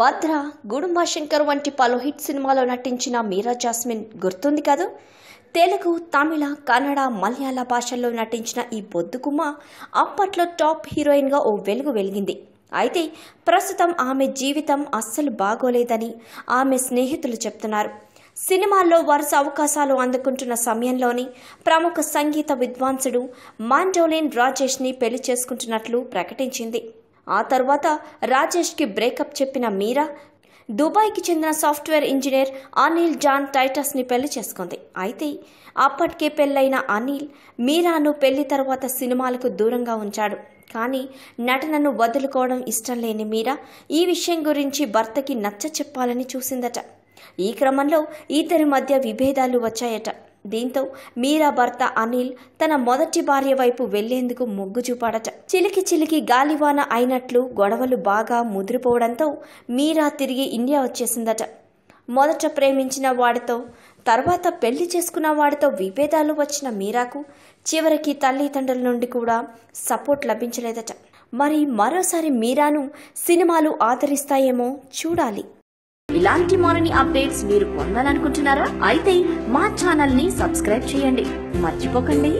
భద్ర గుడుంబ శంకర్ వంటి పలు హిట్ సినిమాలో నటించిన మీరా జాస్మిన్ గుర్తుంది కదా? తెలుగు తమిళ కన్నడ మలయాళ భాషల్లో నటించిన ఈ బొద్దుకుమ్మ అప్పట్లో టాప్ హీరోయిన్గా ఓ వెలుగు వెలిగింది. అయితే ప్రస్తుతం ఆమె జీవితం అస్సలు బాగోలేదని ఆమె స్నేహితులు చెప్తున్నారు. సినిమాల్లో వరుస అవకాశాలు అందుకుంటున్న సమయంలోని ప్రముఖ సంగీత విద్వాంసుడు మాండోలిన్ రాజేష్ని పెళ్ళి చేసుకుంటున్నట్లు ప్రకటించింది. ఆ తర్వాత రాజేష్కి బ్రేకప్ చెప్పిన మీరా దుబాయ్కి చెందిన సాఫ్ట్వేర్ ఇంజనీర్ అనిల్ జాన్ టైటస్ని పెళ్ళి చేసుకుంది. అయితే అప్పటికే పెళ్ళైన అనిల్ మీరాను పెళ్ళి తర్వాత సినిమాలకు దూరంగా ఉంచాడు. కానీ నటనను వదులుకోవడం ఇష్టం లేని మీరా ఈ విషయం గురించి భర్తకి నచ్చ చెప్పాలని చూసిందట. ఈ క్రమంలో ఇద్దరి మధ్య విభేదాలు వచ్చాయట. దీంతో మీరా భర్త అనిల్ తన మొదటి భార్య వైపు వెళ్ళేందుకు మొగ్గు చూపాడట. చిలికి చిలికి గాలివాన అయినట్లు గొడవలు బాగా ముదిరిపోవడంతో మీరా తిరిగి ఇండియా వచ్చేసిందట. మొదట ప్రేమించిన వాడితో తర్వాత పెళ్ళి చేసుకున్న వాడితో విభేదాలు వచ్చిన మీరాకు చివరికి తల్లిదండ్రుల నుండి కూడా సపోర్ట్ లభించలేదట. మరి మరోసారి మీరాను సినిమాలు ఆదరిస్తాయేమో చూడాలి. ఇలాంటి మరిన్ని అప్డేట్స్ మీరు పొందాలనుకుంటున్నారా? అయితే మా ఛానల్ని సబ్స్క్రైబ్ చేయండి. మర్చిపోకండి.